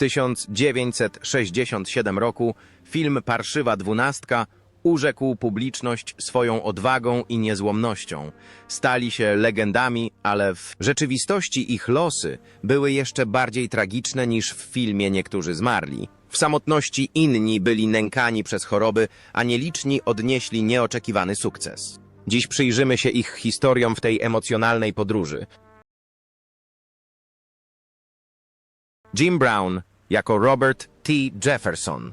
1967 roku film Parszywa Dwunastka urzekł publiczność swoją odwagą i niezłomnością. Stali się legendami, ale w rzeczywistości ich losy były jeszcze bardziej tragiczne niż w filmie Niektórzy zmarli. W samotności inni byli nękani przez choroby, a nieliczni odnieśli nieoczekiwany sukces. Dziś przyjrzymy się ich historiom w tej emocjonalnej podróży. Jim Brown jako Robert T. Jefferson.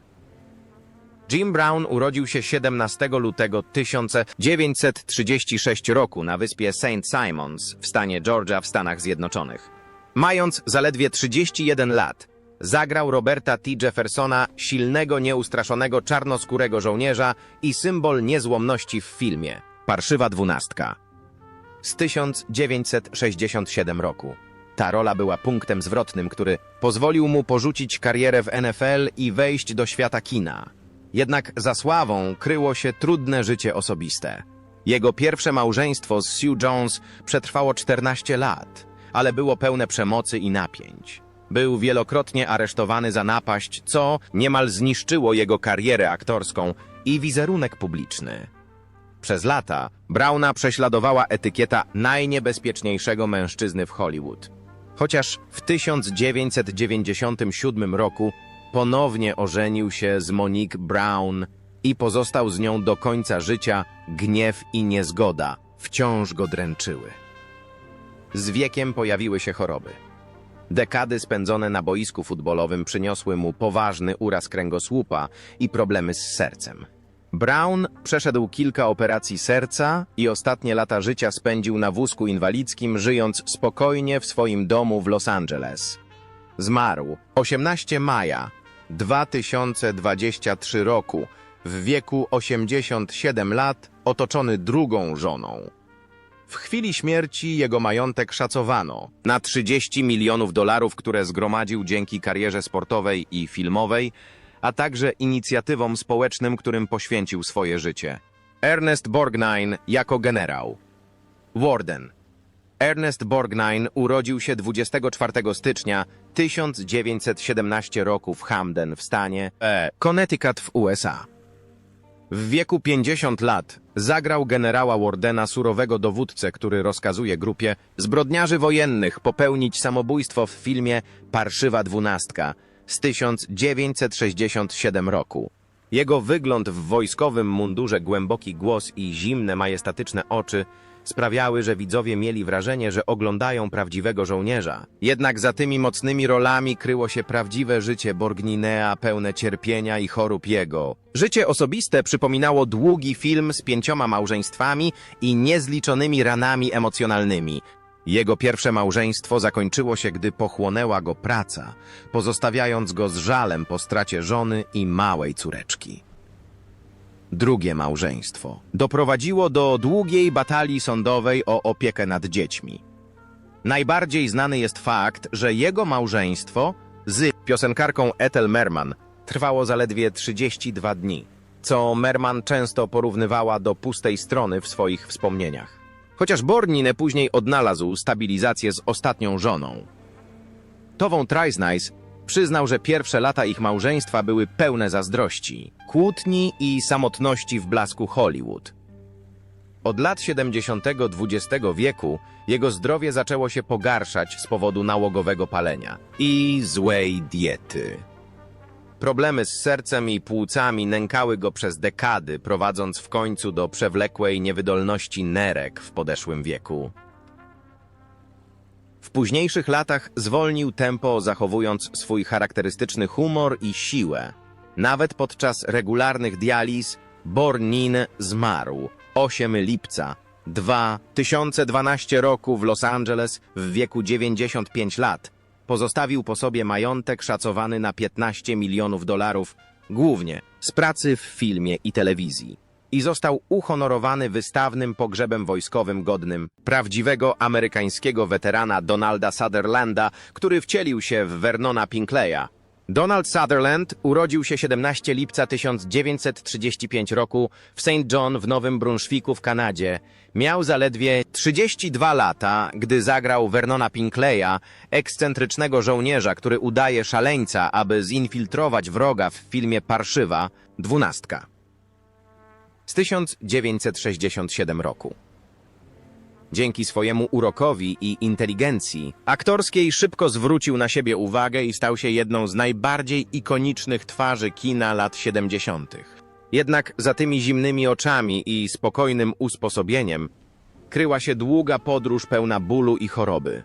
Jim Brown urodził się 17 lutego 1936 roku na wyspie St. Simons w stanie Georgia w Stanach Zjednoczonych. Mając zaledwie 31 lat, zagrał Roberta T. Jeffersona, silnego, nieustraszonego, czarnoskórego żołnierza i symbol niezłomności w filmie Parszywa Dwunastka z 1967 roku. Ta rola była punktem zwrotnym, który pozwolił mu porzucić karierę w NFL i wejść do świata kina. Jednak za sławą kryło się trudne życie osobiste. Jego pierwsze małżeństwo z Sue Jones przetrwało 14 lat, ale było pełne przemocy i napięć. Był wielokrotnie aresztowany za napaść, co niemal zniszczyło jego karierę aktorską i wizerunek publiczny. Przez lata Browna prześladowała etykieta najniebezpieczniejszego mężczyzny w Hollywood. Chociaż w 1997 roku ponownie ożenił się z Monique Brown i pozostał z nią do końca życia, gniew i niezgoda wciąż go dręczyły. Z wiekiem pojawiły się choroby. Dekady spędzone na boisku futbolowym przyniosły mu poważny uraz kręgosłupa i problemy z sercem. Brown przeszedł kilka operacji serca i ostatnie lata życia spędził na wózku inwalidzkim, żyjąc spokojnie w swoim domu w Los Angeles. Zmarł 18 maja 2023 roku w wieku 87 lat, otoczony drugą żoną. W chwili śmierci jego majątek szacowano na 30 milionów dolarów, które zgromadził dzięki karierze sportowej i filmowej, a także inicjatywom społecznym, którym poświęcił swoje życie. Ernest Borgnine jako generał. Warden. Ernest Borgnine urodził się 24 stycznia 1917 roku w Hamden w stanie e, Connecticut w USA. W wieku 50 lat zagrał generała Wardena surowego dowódcę, który rozkazuje grupie zbrodniarzy wojennych popełnić samobójstwo w filmie Parszywa Dwunastka z 1967 roku. Jego wygląd w wojskowym mundurze, głęboki głos i zimne, majestatyczne oczy sprawiały, że widzowie mieli wrażenie, że oglądają prawdziwego żołnierza. Jednak za tymi mocnymi rolami kryło się prawdziwe życie Borgninea, pełne cierpienia i chorób jego. Życie osobiste przypominało długi film z pięcioma małżeństwami i niezliczonymi ranami emocjonalnymi. Jego pierwsze małżeństwo zakończyło się, gdy pochłonęła go praca, pozostawiając go z żalem po stracie żony i małej córeczki. Drugie małżeństwo doprowadziło do długiej batalii sądowej o opiekę nad dziećmi. Najbardziej znany jest fakt, że jego małżeństwo z piosenkarką Ethel Merman trwało zaledwie 32 dni, co Merman często porównywała do pustej strony w swoich wspomnieniach. Chociaż Bornine później odnalazł stabilizację z ostatnią żoną. Tową Trice przyznał, że pierwsze lata ich małżeństwa były pełne zazdrości, kłótni i samotności w blasku Hollywood. Od lat 70. XX wieku jego zdrowie zaczęło się pogarszać z powodu nałogowego palenia i złej diety. Problemy z sercem i płucami nękały go przez dekady, prowadząc w końcu do przewlekłej niewydolności nerek w podeszłym wieku. W późniejszych latach zwolnił tempo, zachowując swój charakterystyczny humor i siłę. Nawet podczas regularnych dializ Bornin zmarł 8 lipca 2012 roku w Los Angeles w wieku 95 lat. Pozostawił po sobie majątek szacowany na 15 milionów dolarów, głównie z pracy w filmie i telewizji i został uhonorowany wystawnym pogrzebem wojskowym godnym prawdziwego amerykańskiego weterana Donalda Sutherlanda, który wcielił się w Vernona Pinkleya. Donald Sutherland urodził się 17 lipca 1935 roku w St. John w Nowym Brunswicku w Kanadzie. Miał zaledwie 32 lata, gdy zagrał Vernona Pinkleya, ekscentrycznego żołnierza, który udaje szaleńca, aby zinfiltrować wroga w filmie Parszywa, dwunastka. Z 1967 roku. Dzięki swojemu urokowi i inteligencji aktorskiej szybko zwrócił na siebie uwagę i stał się jedną z najbardziej ikonicznych twarzy kina lat 70. Jednak za tymi zimnymi oczami i spokojnym usposobieniem kryła się długa podróż pełna bólu i choroby.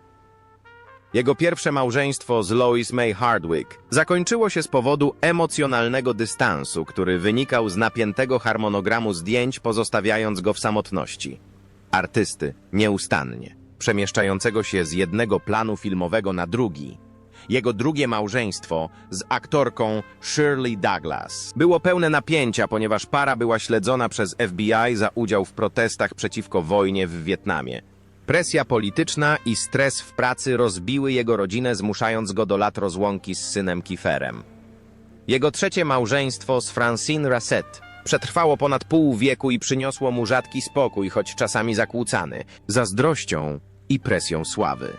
Jego pierwsze małżeństwo z Lois May Hardwick zakończyło się z powodu emocjonalnego dystansu, który wynikał z napiętego harmonogramu zdjęć, pozostawiając go w samotności artysty nieustannie, przemieszczającego się z jednego planu filmowego na drugi. Jego drugie małżeństwo z aktorką Shirley Douglas było pełne napięcia, ponieważ para była śledzona przez FBI za udział w protestach przeciwko wojnie w Wietnamie. Presja polityczna i stres w pracy rozbiły jego rodzinę, zmuszając go do lat rozłąki z synem Kieferem. Jego trzecie małżeństwo z Francine Rasset przetrwało ponad pół wieku i przyniosło mu rzadki spokój, choć czasami zakłócany, zazdrością i presją sławy.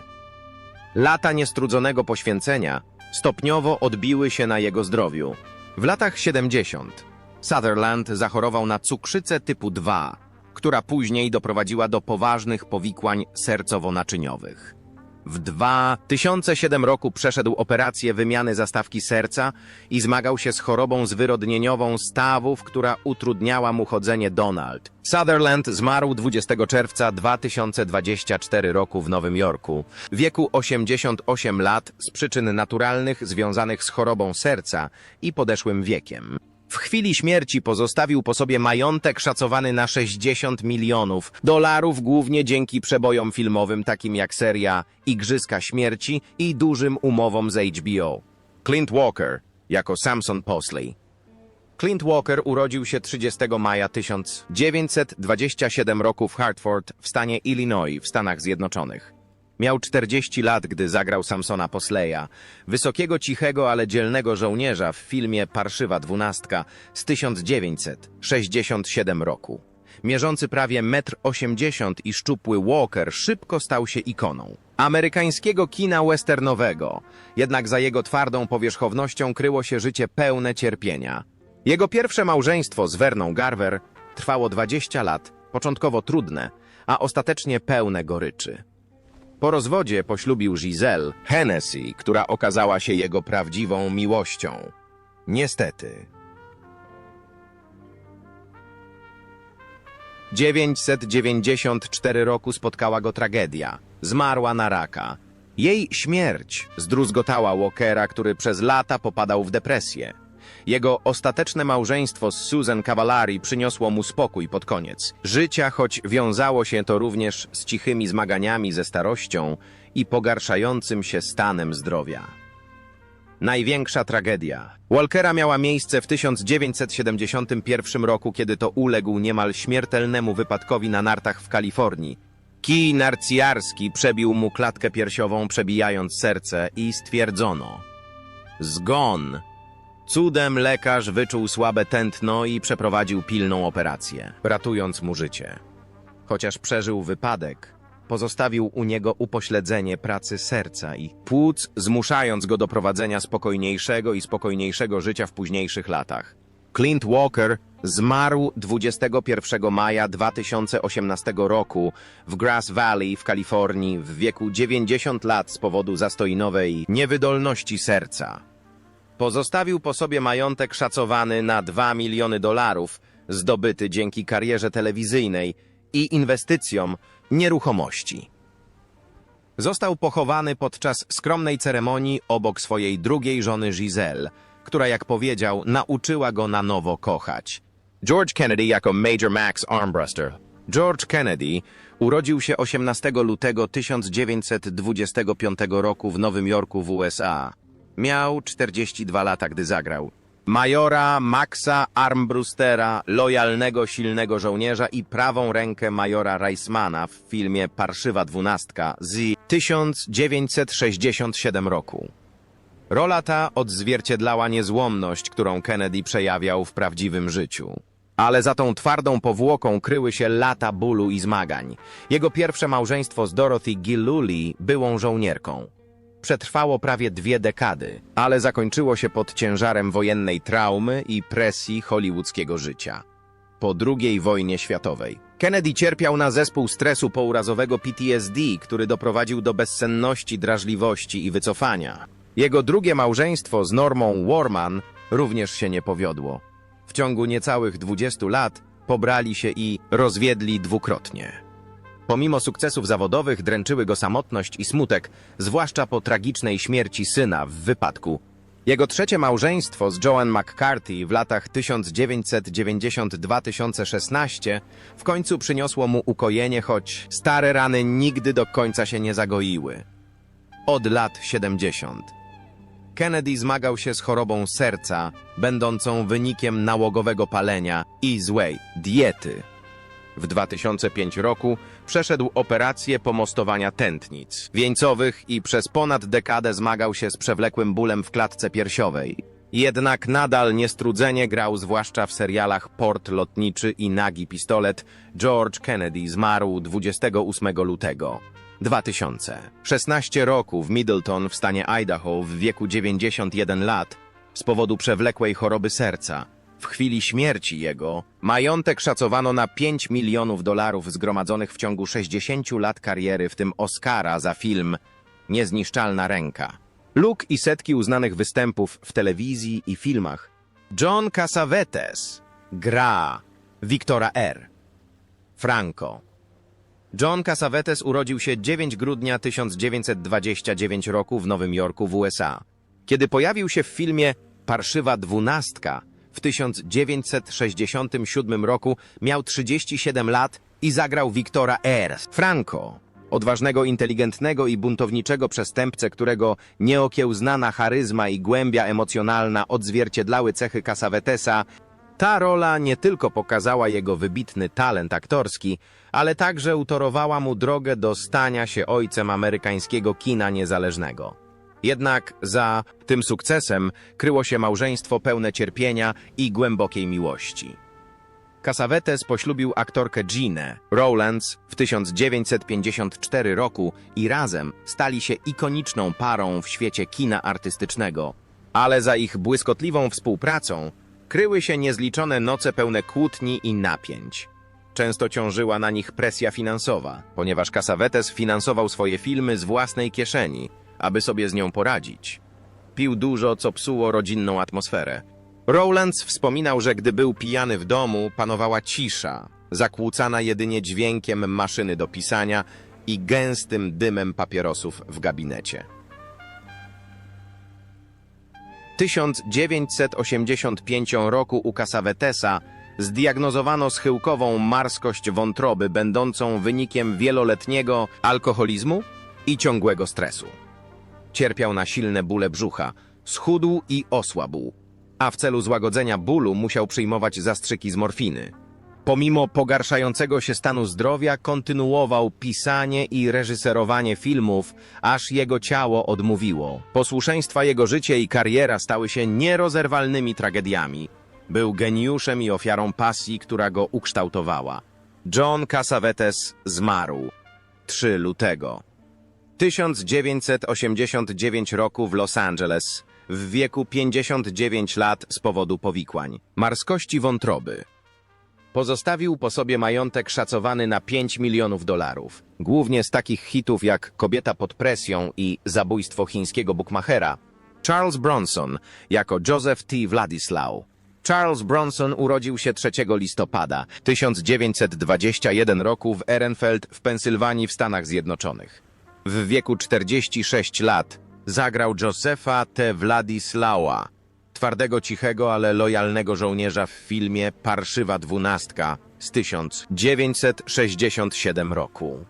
Lata niestrudzonego poświęcenia stopniowo odbiły się na jego zdrowiu. W latach 70 Sutherland zachorował na cukrzycę typu 2, która później doprowadziła do poważnych powikłań sercowo-naczyniowych. W 2007 roku przeszedł operację wymiany zastawki serca i zmagał się z chorobą zwyrodnieniową stawów, która utrudniała mu chodzenie Donald. Sutherland zmarł 20 czerwca 2024 roku w Nowym Jorku, w wieku 88 lat z przyczyn naturalnych związanych z chorobą serca i podeszłym wiekiem. W chwili śmierci pozostawił po sobie majątek szacowany na 60 milionów dolarów, głównie dzięki przebojom filmowym takim jak seria Igrzyska Śmierci i dużym umowom z HBO. Clint Walker jako Samson Posley. Clint Walker urodził się 30 maja 1927 roku w Hartford w stanie Illinois w Stanach Zjednoczonych. Miał 40 lat, gdy zagrał Samsona Posleya, wysokiego, cichego, ale dzielnego żołnierza w filmie Parszywa Dwunastka z 1967 roku. Mierzący prawie 1,80 m i szczupły Walker szybko stał się ikoną amerykańskiego kina westernowego, jednak za jego twardą powierzchownością kryło się życie pełne cierpienia. Jego pierwsze małżeństwo z Verną Garver trwało 20 lat, początkowo trudne, a ostatecznie pełne goryczy. Po rozwodzie poślubił Giselle Hennessy, która okazała się jego prawdziwą miłością. Niestety. 994 roku spotkała go tragedia. Zmarła na raka. Jej śmierć zdruzgotała Walkera, który przez lata popadał w depresję. Jego ostateczne małżeństwo z Susan Cavallari przyniosło mu spokój pod koniec życia, choć wiązało się to również z cichymi zmaganiami ze starością i pogarszającym się stanem zdrowia. Największa tragedia. Walkera miała miejsce w 1971 roku, kiedy to uległ niemal śmiertelnemu wypadkowi na nartach w Kalifornii. Kij narciarski przebił mu klatkę piersiową, przebijając serce i stwierdzono. Zgon. Cudem lekarz wyczuł słabe tętno i przeprowadził pilną operację, ratując mu życie. Chociaż przeżył wypadek, pozostawił u niego upośledzenie pracy serca i płuc, zmuszając go do prowadzenia spokojniejszego i spokojniejszego życia w późniejszych latach. Clint Walker zmarł 21 maja 2018 roku w Grass Valley w Kalifornii w wieku 90 lat z powodu zastoinowej niewydolności serca. Pozostawił po sobie majątek szacowany na 2 miliony dolarów, zdobyty dzięki karierze telewizyjnej i inwestycjom nieruchomości. Został pochowany podczas skromnej ceremonii obok swojej drugiej żony Giselle, która, jak powiedział, nauczyła go na nowo kochać. George Kennedy jako Major Max Armbruster. George Kennedy urodził się 18 lutego 1925 roku w Nowym Jorku w USA. Miał 42 lata, gdy zagrał. Majora Maxa Armbrustera, lojalnego, silnego żołnierza i prawą rękę majora Reismana w filmie Parszywa Dwunastka z 1967 roku. Rola ta odzwierciedlała niezłomność, którą Kennedy przejawiał w prawdziwym życiu. Ale za tą twardą powłoką kryły się lata bólu i zmagań. Jego pierwsze małżeństwo z Dorothy Gillooly, byłą żołnierką. Przetrwało prawie dwie dekady, ale zakończyło się pod ciężarem wojennej traumy i presji hollywoodzkiego życia. Po II wojnie światowej. Kennedy cierpiał na zespół stresu pourazowego PTSD, który doprowadził do bezsenności, drażliwości i wycofania. Jego drugie małżeństwo z Normą Warman również się nie powiodło. W ciągu niecałych 20 lat pobrali się i rozwiedli dwukrotnie. Pomimo sukcesów zawodowych dręczyły go samotność i smutek, zwłaszcza po tragicznej śmierci syna w wypadku. Jego trzecie małżeństwo z Joan McCarthy w latach 1992-2016 w końcu przyniosło mu ukojenie, choć stare rany nigdy do końca się nie zagoiły. Od lat 70. Kennedy zmagał się z chorobą serca, będącą wynikiem nałogowego palenia i złej diety. W 2005 roku przeszedł operację pomostowania tętnic wieńcowych i przez ponad dekadę zmagał się z przewlekłym bólem w klatce piersiowej. Jednak nadal niestrudzenie grał zwłaszcza w serialach Port Lotniczy i Nagi Pistolet. George Kennedy zmarł 28 lutego. 2000. 16 roku w Middleton w stanie Idaho w wieku 91 lat z powodu przewlekłej choroby serca. W chwili śmierci jego majątek szacowano na 5 milionów dolarów zgromadzonych w ciągu 60 lat kariery, w tym Oscara za film Niezniszczalna ręka. Luk i setki uznanych występów w telewizji i filmach. John Cassavetes gra Wiktora R. Franco. John Cassavetes urodził się 9 grudnia 1929 roku w Nowym Jorku w USA. Kiedy pojawił się w filmie Parszywa Dwunastka w 1967 roku miał 37 lat i zagrał Wiktora R. Franco, odważnego, inteligentnego i buntowniczego przestępcę, którego nieokiełznana charyzma i głębia emocjonalna odzwierciedlały cechy Cassavetesa, ta rola nie tylko pokazała jego wybitny talent aktorski, ale także utorowała mu drogę do stania się ojcem amerykańskiego kina niezależnego. Jednak za tym sukcesem kryło się małżeństwo pełne cierpienia i głębokiej miłości. Cassavetes poślubił aktorkę Ginę Rowlands w 1954 roku i razem stali się ikoniczną parą w świecie kina artystycznego. Ale za ich błyskotliwą współpracą kryły się niezliczone noce pełne kłótni i napięć. Często ciążyła na nich presja finansowa, ponieważ Cassavetes finansował swoje filmy z własnej kieszeni, aby sobie z nią poradzić. Pił dużo, co psuło rodzinną atmosferę. Rowlands wspominał, że gdy był pijany w domu, panowała cisza, zakłócana jedynie dźwiękiem maszyny do pisania i gęstym dymem papierosów w gabinecie. 1985 roku u Cassavetesa zdiagnozowano schyłkową marskość wątroby będącą wynikiem wieloletniego alkoholizmu i ciągłego stresu. Cierpiał na silne bóle brzucha, schudł i osłabł, a w celu złagodzenia bólu musiał przyjmować zastrzyki z morfiny. Pomimo pogarszającego się stanu zdrowia, kontynuował pisanie i reżyserowanie filmów, aż jego ciało odmówiło. Posłuszeństwa jego życie i kariera stały się nierozerwalnymi tragediami. Był geniuszem i ofiarą pasji, która go ukształtowała. John Cassavetes zmarł 3 lutego. 1989 roku w Los Angeles, w wieku 59 lat z powodu powikłań, marskości wątroby. Pozostawił po sobie majątek szacowany na 5 milionów dolarów, głównie z takich hitów jak Kobieta pod presją i Zabójstwo chińskiego bukmachera. Charles Bronson jako Joseph T. Wladislau. Charles Bronson urodził się 3 listopada 1921 roku w Ehrenfeld w Pensylwanii w Stanach Zjednoczonych. W wieku 46 lat zagrał Josepha T. Wladislaua, twardego, cichego, ale lojalnego żołnierza w filmie Parszywa Dwunastka z 1967 roku.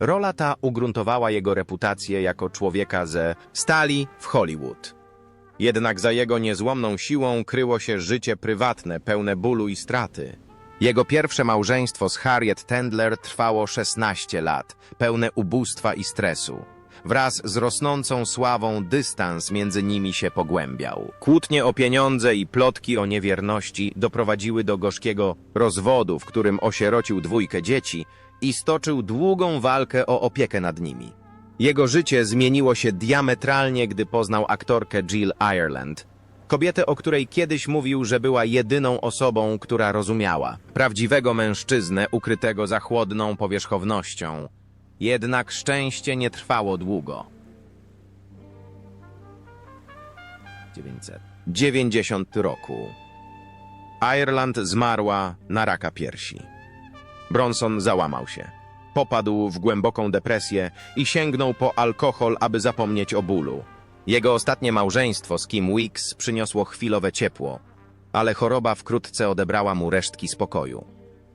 Rola ta ugruntowała jego reputację jako człowieka ze stali w Hollywood. Jednak za jego niezłomną siłą kryło się życie prywatne, pełne bólu i straty. Jego pierwsze małżeństwo z Harriet Tendler trwało 16 lat, pełne ubóstwa i stresu. Wraz z rosnącą sławą dystans między nimi się pogłębiał. Kłótnie o pieniądze i plotki o niewierności doprowadziły do gorzkiego rozwodu, w którym osierocił dwójkę dzieci i stoczył długą walkę o opiekę nad nimi. Jego życie zmieniło się diametralnie, gdy poznał aktorkę Jill Ireland. Kobietę, o której kiedyś mówił, że była jedyną osobą, która rozumiała. Prawdziwego mężczyznę ukrytego za chłodną powierzchownością. Jednak szczęście nie trwało długo. 990 roku. Ireland zmarła na raka piersi. Bronson załamał się. Popadł w głęboką depresję i sięgnął po alkohol, aby zapomnieć o bólu. Jego ostatnie małżeństwo z Kim Weeks przyniosło chwilowe ciepło, ale choroba wkrótce odebrała mu resztki spokoju.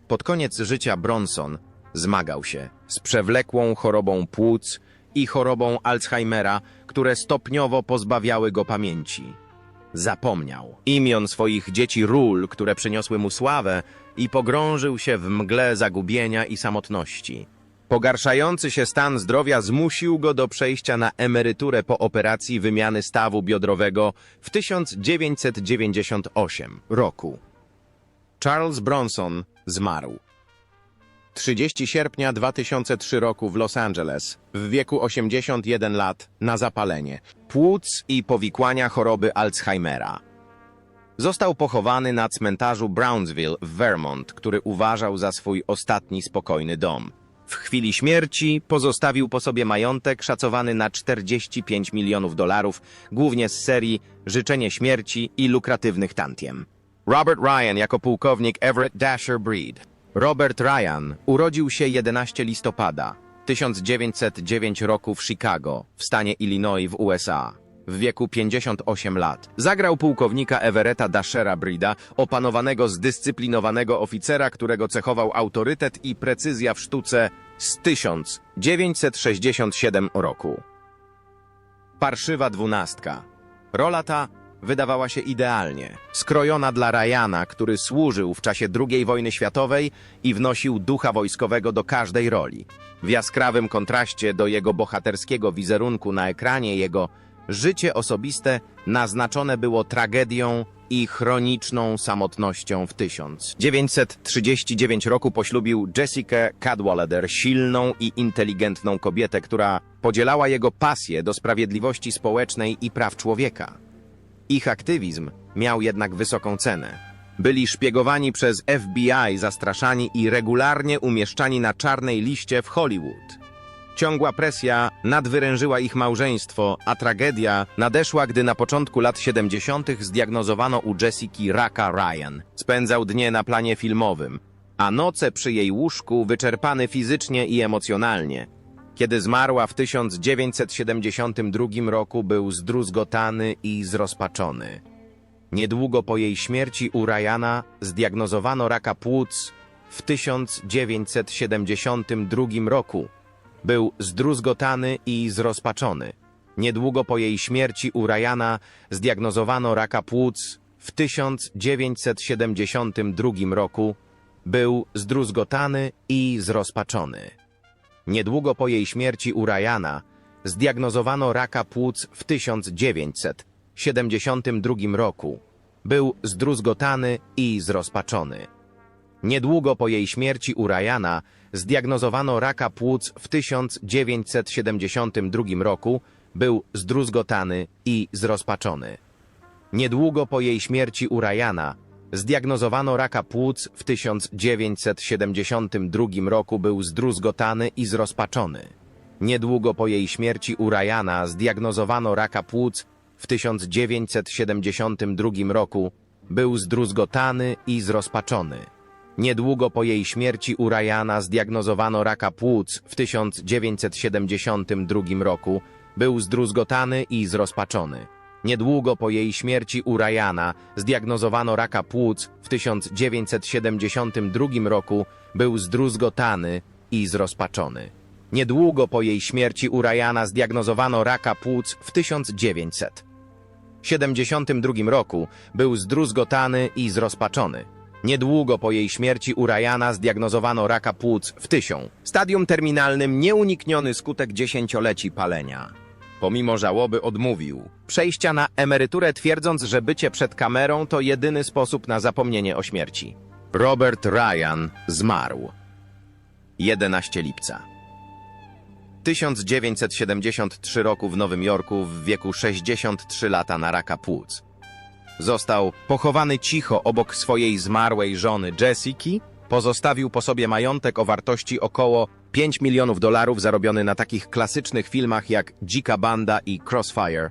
Pod koniec życia Bronson zmagał się z przewlekłą chorobą płuc i chorobą Alzheimera, które stopniowo pozbawiały go pamięci. Zapomniał imion swoich dzieci ról, które przyniosły mu sławę i pogrążył się w mgle zagubienia i samotności. Pogarszający się stan zdrowia zmusił go do przejścia na emeryturę po operacji wymiany stawu biodrowego w 1998 roku. Charles Bronson zmarł. 30 sierpnia 2003 roku w Los Angeles, w wieku 81 lat, na zapalenie płuc i powikłania choroby Alzheimera. Został pochowany na cmentarzu Brownsville w Vermont, który uważał za swój ostatni spokojny dom. W chwili śmierci pozostawił po sobie majątek szacowany na 45 milionów dolarów, głównie z serii Życzenie śmierci i lukratywnych tantiem. Robert Ryan jako pułkownik Everett Dasher Breed. Robert Ryan urodził się 11 listopada 1909 roku w Chicago, w stanie Illinois w USA. W wieku 58 lat. Zagrał pułkownika Everetta Dashera Breeda, opanowanego zdyscyplinowanego oficera, którego cechował autorytet i precyzja w sztuce z 1967 roku. Parszywa dwunastka. Rola ta wydawała się idealnie, skrojona dla Ryana, który służył w czasie II wojny światowej i wnosił ducha wojskowego do każdej roli. W jaskrawym kontraście do jego bohaterskiego wizerunku na ekranie jego życie osobiste naznaczone było tragedią i chroniczną samotnością w 1939 roku poślubił Jessica Cadwallader, silną i inteligentną kobietę, która podzielała jego pasję do sprawiedliwości społecznej i praw człowieka. Ich aktywizm miał jednak wysoką cenę. Byli szpiegowani przez FBI, zastraszani i regularnie umieszczani na czarnej liście w Hollywood. Ciągła presja nadwyrężyła ich małżeństwo, a tragedia nadeszła, gdy na początku lat 70. zdiagnozowano u Jessiki raka Ryan. Spędzał dnie na planie filmowym, a noce przy jej łóżku wyczerpany fizycznie i emocjonalnie. Kiedy zmarła w 1972 roku, był zdruzgotany i zrozpaczony. Niedługo po jej śmierci u Ryana zdiagnozowano raka płuc w 1972 roku. Był zdruzgotany i zrozpaczony. Niedługo po jej śmierci u Ryana zdiagnozowano raka płuc w 1972 roku. Był zdruzgotany i zrozpaczony. Niedługo po jej śmierci u Ryana zdiagnozowano raka płuc w 1972 roku. Był zdruzgotany i zrozpaczony. Niedługo po jej śmierci u Ryana zdiagnozowano raka płuc w 1972 roku. Był zdruzgotany i zrozpaczony. Niedługo po jej śmierci u zdiagnozowano raka płuc w 1972 roku. Był zdruzgotany i zrozpaczony. Niedługo po jej śmierci u zdiagnozowano raka płuc w 1972 roku. Był zdruzgotany i zrozpaczony. Niedługo po jej śmierci u Ryana zdiagnozowano raka płuc w 1972 roku. Był zdruzgotany i zrozpaczony. Niedługo po jej śmierci u Ryana zdiagnozowano raka płuc w 1972 roku. Był zdruzgotany i zrozpaczony. Niedługo po jej śmierci u Ryana zdiagnozowano raka płuc w 1972 roku. Był zdruzgotany i zrozpaczony. Niedługo po jej śmierci u Ryana zdiagnozowano raka płuc w tysią. Stadium terminalnym nieunikniony skutek dziesięcioleci palenia. Pomimo żałoby odmówił przejścia na emeryturę, twierdząc, że bycie przed kamerą to jedyny sposób na zapomnienie o śmierci. Robert Ryan zmarł. 11 lipca. 1973 roku w Nowym Jorku w wieku 63 lata na raka płuc. Został pochowany cicho obok swojej zmarłej żony Jessiki. Pozostawił po sobie majątek o wartości około 5 milionów dolarów zarobiony na takich klasycznych filmach jak Dzika Banda i Crossfire.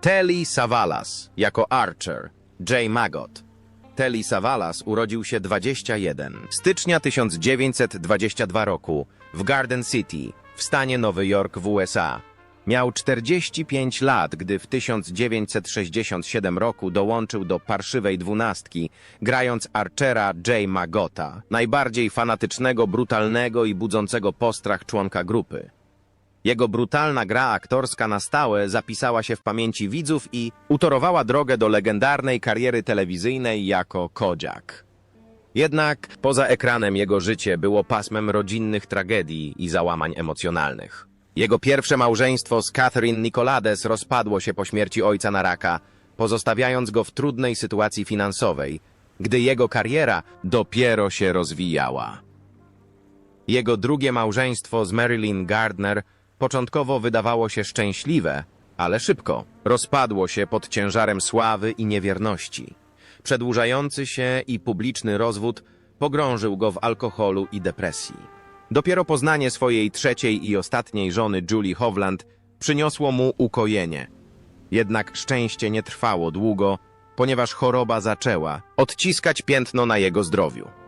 Telly Savalas jako Archer, Jay Magot. Telly Savalas urodził się 21 stycznia 1922 roku w Garden City w stanie Nowy Jork w USA. Miał 45 lat, gdy w 1967 roku dołączył do parszywej dwunastki, grając Archera Jay Magota, najbardziej fanatycznego, brutalnego i budzącego postrach członka grupy. Jego brutalna gra aktorska na stałe zapisała się w pamięci widzów i utorowała drogę do legendarnej kariery telewizyjnej jako Kojak. Jednak poza ekranem jego życie było pasmem rodzinnych tragedii i załamań emocjonalnych. Jego pierwsze małżeństwo z Catherine Nicolades rozpadło się po śmierci ojca na raka, pozostawiając go w trudnej sytuacji finansowej, gdy jego kariera dopiero się rozwijała. Jego drugie małżeństwo z Marilyn Gardner początkowo wydawało się szczęśliwe, ale szybko rozpadło się pod ciężarem sławy i niewierności. Przedłużający się i publiczny rozwód pogrążył go w alkoholu i depresji. Dopiero poznanie swojej trzeciej i ostatniej żony Julie Hovland przyniosło mu ukojenie. Jednak szczęście nie trwało długo, ponieważ choroba zaczęła odciskać piętno na jego zdrowiu.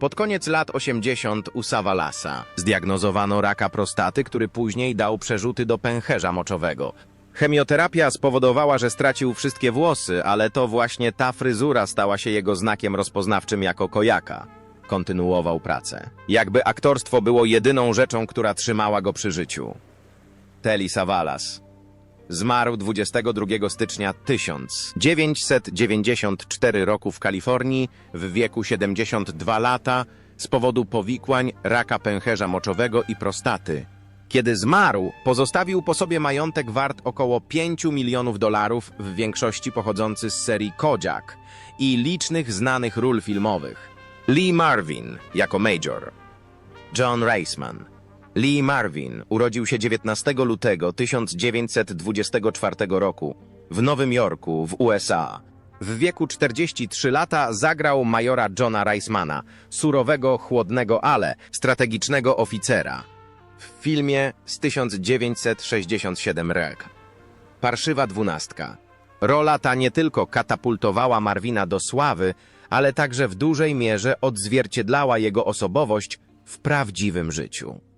Pod koniec lat 80 u Savalasa zdiagnozowano raka prostaty, który później dał przerzuty do pęcherza moczowego. Chemioterapia spowodowała, że stracił wszystkie włosy, ale to właśnie ta fryzura stała się jego znakiem rozpoznawczym jako kojaka. Kontynuował pracę. Jakby aktorstwo było jedyną rzeczą, która trzymała go przy życiu. Telly Savalas Zmarł 22 stycznia 1994 roku w Kalifornii w wieku 72 lata z powodu powikłań, raka pęcherza moczowego i prostaty. Kiedy zmarł, pozostawił po sobie majątek wart około 5 milionów dolarów, w większości pochodzący z serii Kojak i licznych znanych ról filmowych. Lee Marvin jako Major, John Reisman, Lee Marvin urodził się 19 lutego 1924 roku w Nowym Jorku w USA. W wieku 43 lata zagrał majora Johna Reismana, surowego, chłodnego, ale strategicznego oficera w filmie z 1967 rok. Parszywa dwunastka. Rola ta nie tylko katapultowała Marvina do sławy, ale także w dużej mierze odzwierciedlała jego osobowość w prawdziwym życiu.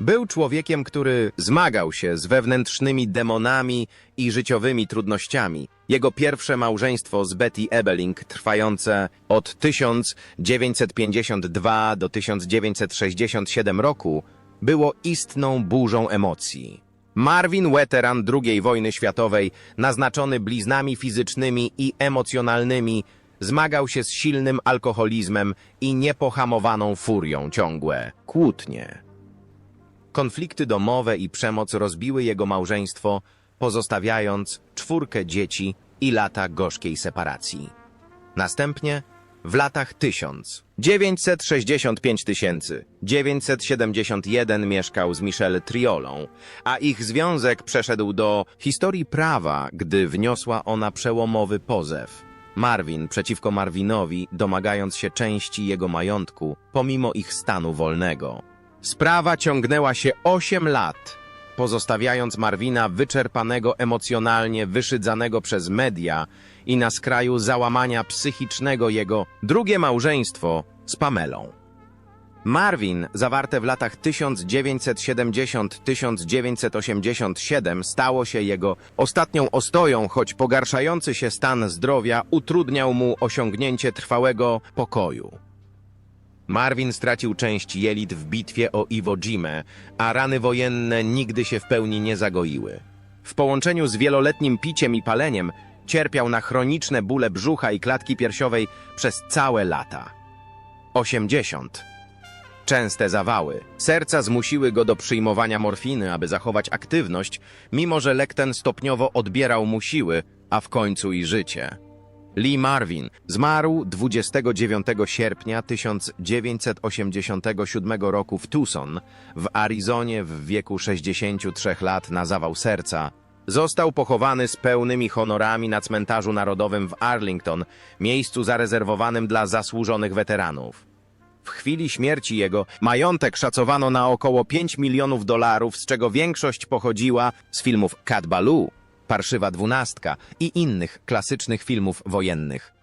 Był człowiekiem, który zmagał się z wewnętrznymi demonami i życiowymi trudnościami. Jego pierwsze małżeństwo z Betty Ebeling, trwające od 1952 do 1967 roku, było istną burzą emocji. Marvin, weteran II wojny światowej, naznaczony bliznami fizycznymi i emocjonalnymi, zmagał się z silnym alkoholizmem i niepohamowaną furią ciągłe kłótnie. Konflikty domowe i przemoc rozbiły jego małżeństwo, pozostawiając czwórkę dzieci i lata gorzkiej separacji. Następnie w latach 1000, 965 tysięcy, 971 mieszkał z Michelle Triolą, a ich związek przeszedł do historii prawa, gdy wniosła ona przełomowy pozew. Marvin przeciwko Marvinowi, domagając się części jego majątku, pomimo ich stanu wolnego. Sprawa ciągnęła się 8 lat, pozostawiając Marvina wyczerpanego emocjonalnie, wyszydzanego przez media i na skraju załamania psychicznego jego drugie małżeństwo z Pamelą. Marvin, zawarte w latach 1970-1987, stało się jego ostatnią ostoją, choć pogarszający się stan zdrowia utrudniał mu osiągnięcie trwałego pokoju. Marvin stracił część jelit w bitwie o Iwo Jimę, a rany wojenne nigdy się w pełni nie zagoiły. W połączeniu z wieloletnim piciem i paleniem cierpiał na chroniczne bóle brzucha i klatki piersiowej przez całe lata. 80. Częste zawały. Serca zmusiły go do przyjmowania morfiny, aby zachować aktywność, mimo że lek ten stopniowo odbierał mu siły, a w końcu i życie. Lee Marvin zmarł 29 sierpnia 1987 roku w Tucson, w Arizonie w wieku 63 lat na zawał serca. Został pochowany z pełnymi honorami na cmentarzu narodowym w Arlington, miejscu zarezerwowanym dla zasłużonych weteranów. W chwili śmierci jego majątek szacowano na około 5 milionów dolarów, z czego większość pochodziła z filmów Cat Ballou, Parszywa Dwunastka i innych klasycznych filmów wojennych.